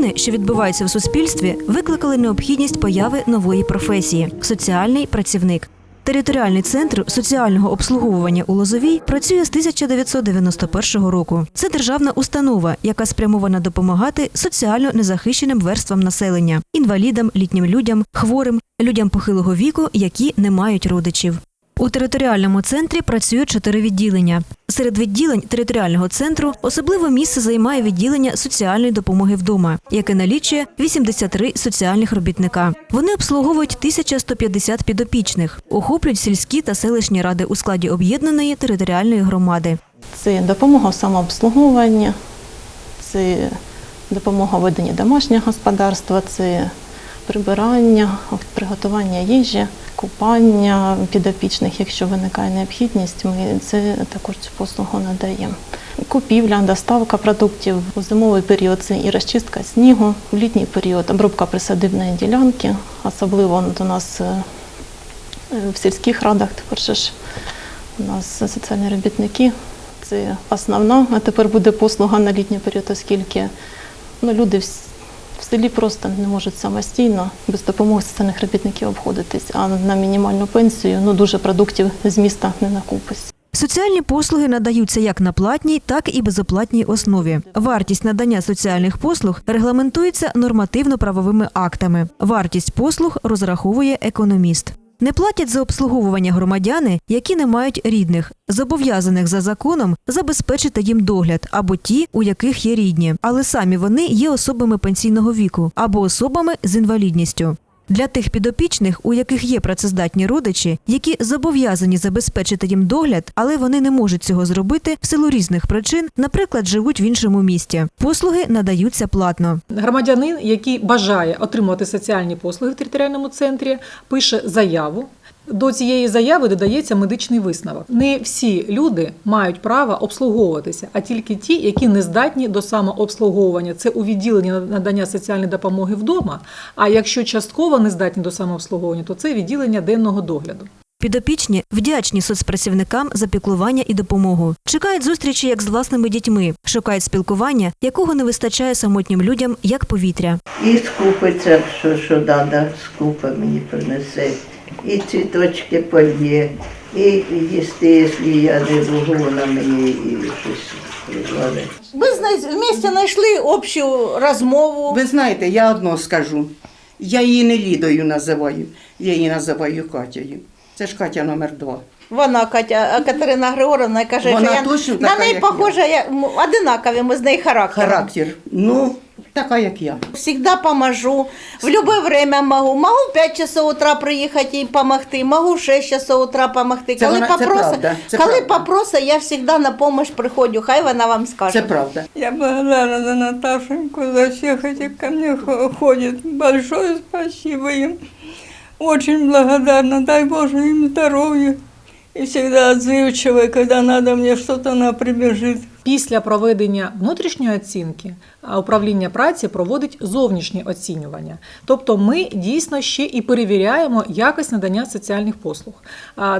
Зміни, що відбуваються в суспільстві, викликали необхідність появи нової професії соціальний працівник. Територіальний центр соціального обслуговування у Лозовій працює з 1991 року. Це державна установа, яка спрямована допомагати соціально незахищеним верствам населення інвалідам, літнім людям, хворим, людям похилого віку, які не мають родичів. У територіальному центрі працює чотири відділення. Серед відділень територіального центру особливе місце займає відділення соціальної допомоги вдома, яке налічує 83 соціальних робітника. Вони обслуговують 1150 підопічних, охоплюють сільські та селищні ради у складі об'єднаної територіальної громади. Це допомога в самообслуговуванні, це допомога в домашнього господарства, це прибирання, приготування їжі, купання підопічних, якщо виникає необхідність, ми це також цю послугу надаємо. Купівля, доставка продуктів у зимовий період це і розчистка снігу, в літній період обробка присадибної ділянки, особливо до нас е, в сільських радах тепер же ж у нас соціальні робітники. Це основна, а тепер буде послуга на літній період, оскільки ну, люди в, с- в селі просто не можуть самостійно без допомоги соціальних робітників обходитись, а на мінімальну пенсію ну, дуже продуктів з міста не накупись. Соціальні послуги надаються як на платній, так і безоплатній основі. Вартість надання соціальних послуг регламентується нормативно-правовими актами. Вартість послуг розраховує економіст. Не платять за обслуговування громадяни, які не мають рідних, зобов'язаних за законом забезпечити їм догляд або ті, у яких є рідні, але самі вони є особами пенсійного віку або особами з інвалідністю. Для тих підопічних, у яких є працездатні родичі, які зобов'язані забезпечити їм догляд, але вони не можуть цього зробити в силу різних причин, наприклад, живуть в іншому місті. Послуги надаються платно. Громадянин, який бажає отримувати соціальні послуги в територіальному центрі, пише заяву. До цієї заяви додається медичний висновок. Не всі люди мають право обслуговуватися, а тільки ті, які не здатні до самообслуговування. Це у відділенні надання соціальної допомоги вдома. А якщо частково не здатні до самообслуговування, то це відділення денного догляду. Підопічні вдячні соцпрацівникам за піклування і допомогу. Чекають зустрічі як з власними дітьми, шукають спілкування, якого не вистачає самотнім людям як повітря. І скупиться, що, що треба, скупа мені принесе. І цвіточки польє, і їсти, якщо я не можу, вона мені і щось прикладе. Ми знай- вместе знайшли общу розмову. Ви знаєте, я одно скажу. Я її не Лідою називаю, я її називаю Катєю. Це ж Катя номер два. Вона Катя, а Катерина Григоровна каже, Вона що я точно на така, неї як похожа, я. м, одинакові ми з нею характером. Характер. Ну, така, як я. Всегда поможу. В любое время могу. Могу в 5 часов утра приїхати і допомогти, могу в 6 часов утра допомогти. Це Коли вона- це попроса, правда, це коли правда. попроса, я всегда на помощь приходжу. Хай вона вам скаже. Це правда. Я благодарна Наташеньку, за всех этих ко мне хо- ходит. Большое спасибо им. Очень благодарна. Дай Боже им здоровья. И всегда отзывчивая, когда надо мне что-то, она прибежит. Після проведення внутрішньої оцінки управління праці проводить зовнішнє оцінювання. Тобто ми дійсно ще і перевіряємо якість надання соціальних послуг.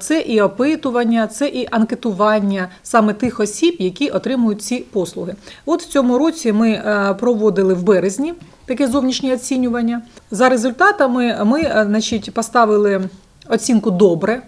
Це і опитування, це і анкетування саме тих осіб, які отримують ці послуги. От в цьому році ми е, проводили в березні таке зовнішнє оцінювання. За результатами ми е, значить, поставили оцінку добре.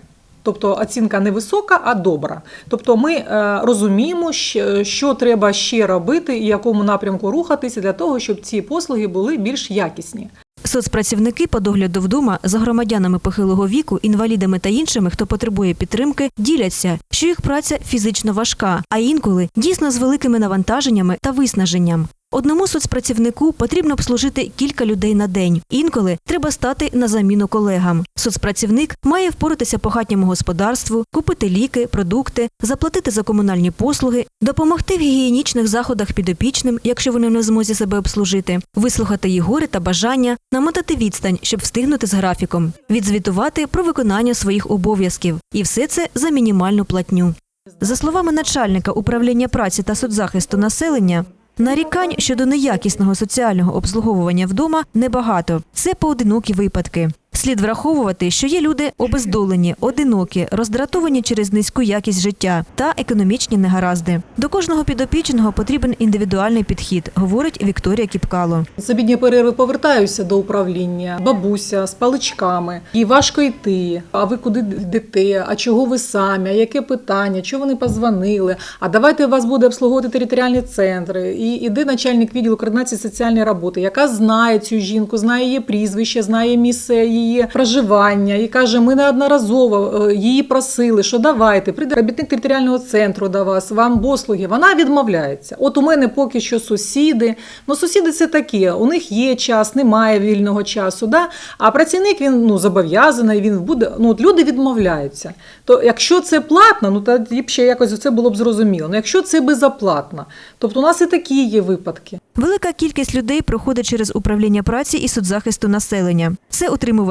Тобто оцінка не висока, а добра. Тобто ми е, розуміємо, що, що треба ще робити і якому напрямку рухатися для того, щоб ці послуги були більш якісні. Соцпрацівники по догляду вдома за громадянами похилого віку, інвалідами та іншими, хто потребує підтримки, діляться, що їх праця фізично важка, а інколи дійсно з великими навантаженнями та виснаженням. Одному соцпрацівнику потрібно обслужити кілька людей на день. Інколи треба стати на заміну колегам. Соцпрацівник має впоратися по хатньому господарству, купити ліки, продукти, заплатити за комунальні послуги, допомогти в гігієнічних заходах підопічним, якщо вони не змозі себе обслужити, вислухати їх горе та бажання, намотати відстань, щоб встигнути з графіком, відзвітувати про виконання своїх обов'язків, і все це за мінімальну платню. За словами начальника управління праці та соцзахисту населення, нарікань щодо неякісного соціального обслуговування вдома небагато. Це поодинокі випадки. Слід враховувати, що є люди обездолені, одинокі, роздратовані через низьку якість життя та економічні негаразди. До кожного підопічного потрібен індивідуальний підхід, говорить Вікторія Кіпкало. З обідньої перерви повертаюся до управління, бабуся з паличками, їй важко йти. А ви куди йдете? А чого ви самі? А яке питання? Чого вони позвонили? А давайте вас буде обслуговувати територіальні центри. І іде начальник відділу координації соціальної роботи, яка знає цю жінку, знає її прізвище, знає місце її проживання, і каже: ми неодноразово е, її просили, що давайте, прийде робітник територіального центру до вас, вам послуги. Вона відмовляється. От у мене поки що сусіди. Ну, сусіди це такі, у них є час, немає вільного часу. Да? А працівник він ну, зобов'язаний, він буде. Ну, от люди відмовляються. То якщо це платно, ну тоді ще якось це було б зрозуміло. Ну, якщо це безоплатно, тобто у нас і такі є випадки. Велика кількість людей проходить через управління праці і соцзахисту населення. Це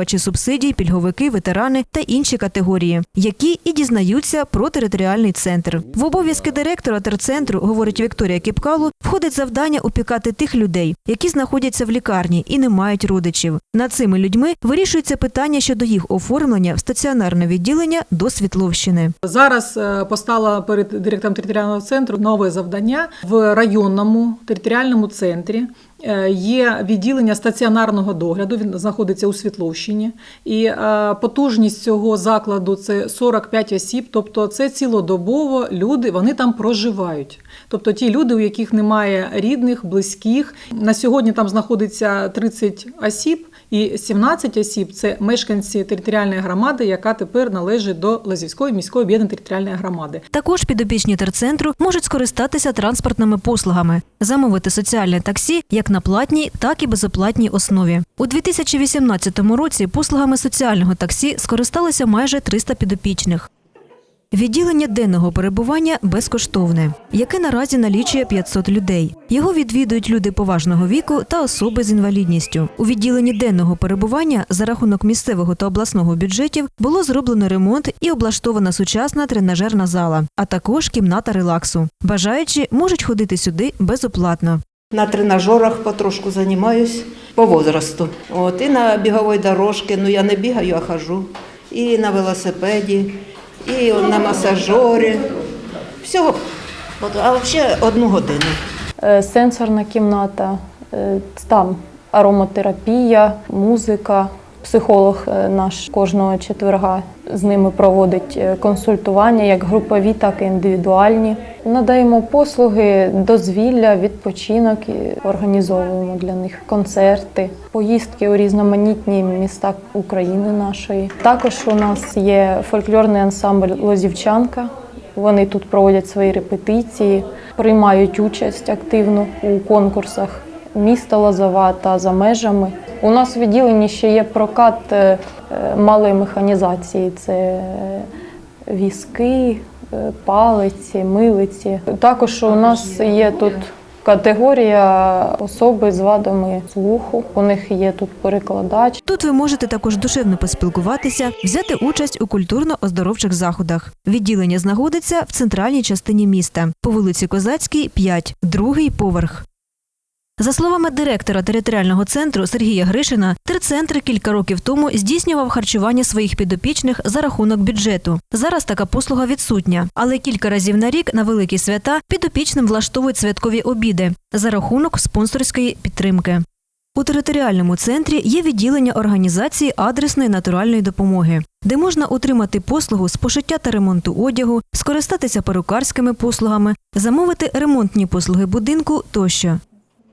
отримувачі субсидій, пільговики, ветерани та інші категорії, які і дізнаються про територіальний центр. В обов'язки директора терцентру, говорить Вікторія Кіпкалу, входить завдання опікати тих людей, які знаходяться в лікарні і не мають родичів. Над цими людьми вирішується питання щодо їх оформлення в стаціонарне відділення до Світловщини. Зараз е, постало перед директором територіального центру нове завдання в районному територіальному центрі. Е, Є відділення стаціонарного догляду. Він знаходиться у Світловщині, і е, потужність цього закладу це 45 осіб. Тобто, це цілодобово люди, вони там проживають. Тобто, ті люди, у яких немає рідних, близьких. На сьогодні там знаходиться 30 осіб. І 17 осіб це мешканці територіальної громади, яка тепер належить до Лазівської міської об'єднаної територіальної громади. Також підопічні терцентру можуть скористатися транспортними послугами, замовити соціальне таксі як на платній, так і безоплатній основі. У 2018 році послугами соціального таксі скористалися майже 300 підопічних. Відділення денного перебування безкоштовне, яке наразі налічує 500 людей. Його відвідують люди поважного віку та особи з інвалідністю. У відділенні денного перебування за рахунок місцевого та обласного бюджетів було зроблено ремонт і облаштована сучасна тренажерна зала, а також кімната релаксу. Бажаючі можуть ходити сюди безоплатно. На тренажерах потрошку займаюсь по возрасту. От, і на біговій дорожці, ну я не бігаю, а хожу. І на велосипеді, і на масажорі. Всього. А взагалі одну годину. Е, сенсорна кімната, е, там ароматерапія, музика. Психолог е, наш кожного четверга з ними проводить консультування, як групові, так і індивідуальні. Надаємо послуги, дозвілля, відпочинок, і організовуємо для них концерти, поїздки у різноманітні міста України нашої. Також у нас є фольклорний ансамбль Лозівчанка. Вони тут проводять свої репетиції, приймають участь активно у конкурсах міста Лозова та за межами. У нас в відділенні ще є прокат е, малої механізації. Це е, візки, палиці, милиці. Також у нас є тут категорія особи з вадами слуху. У них є тут перекладач. Тут ви можете також душевно поспілкуватися, взяти участь у культурно-оздоровчих заходах. Відділення знаходиться в центральній частині міста по вулиці Козацькій, 5, другий поверх. За словами директора територіального центру Сергія Гришина, терцентр кілька років тому здійснював харчування своїх підопічних за рахунок бюджету. Зараз така послуга відсутня, але кілька разів на рік на великі свята підопічним влаштовують святкові обіди за рахунок спонсорської підтримки. У територіальному центрі є відділення організації адресної натуральної допомоги, де можна отримати послугу з пошиття та ремонту одягу, скористатися перукарськими послугами, замовити ремонтні послуги будинку тощо.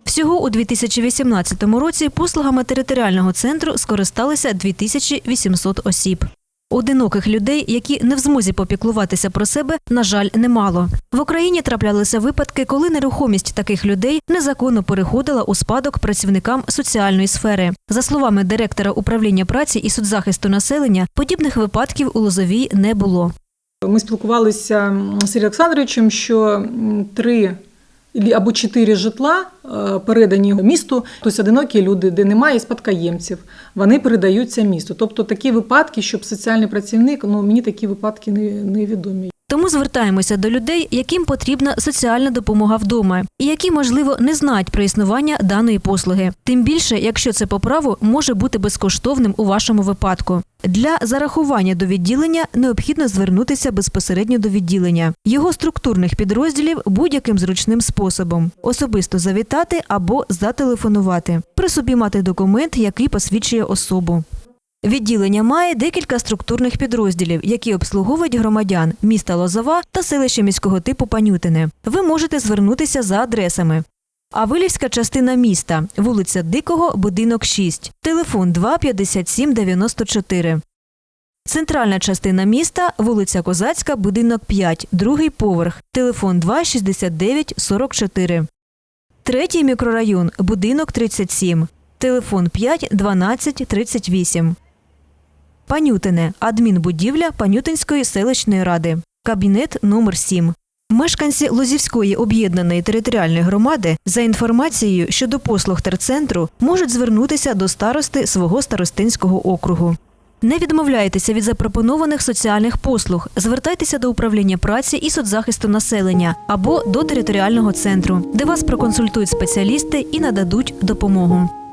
Всього у 2018 році послугами територіального центру скористалися 2800 осіб. Одиноких людей, які не в змозі попіклуватися про себе, на жаль, немало. В Україні траплялися випадки, коли нерухомість таких людей незаконно переходила у спадок працівникам соціальної сфери. За словами директора управління праці і соцзахисту населення, подібних випадків у Лозовій не було. Ми спілкувалися з Олександровичем, що три або чотири житла е, передані місту, тобто одинокі люди, де немає спадкоємців, вони передаються місту. Тобто такі випадки, щоб соціальний працівник, ну мені такі випадки не, невідомі. Тому звертаємося до людей, яким потрібна соціальна допомога вдома, і які, можливо, не знають про існування даної послуги. Тим більше, якщо це по праву може бути безкоштовним у вашому випадку. Для зарахування до відділення необхідно звернутися безпосередньо до відділення, його структурних підрозділів будь-яким зручним способом, особисто завітати або зателефонувати, при собі мати документ, який посвідчує особу. Відділення має декілька структурних підрозділів, які обслуговують громадян міста Лозова та селища міського типу Панютине. Ви можете звернутися за адресами. Авилівська частина міста, вулиця Дикого, будинок 6, телефон 2 57 94. Центральна частина міста, вулиця Козацька, будинок 5, другий поверх, телефон 2 69 44. Третій мікрорайон, будинок 37, телефон 5 12 38. Панютине, адмінбудівля Панютинської селищної ради, кабінет номер 7. Мешканці Лозівської об'єднаної територіальної громади за інформацією щодо послуг терцентру можуть звернутися до старости свого старостинського округу. Не відмовляйтеся від запропонованих соціальних послуг. Звертайтеся до управління праці і соцзахисту населення або до територіального центру, де вас проконсультують спеціалісти і нададуть допомогу.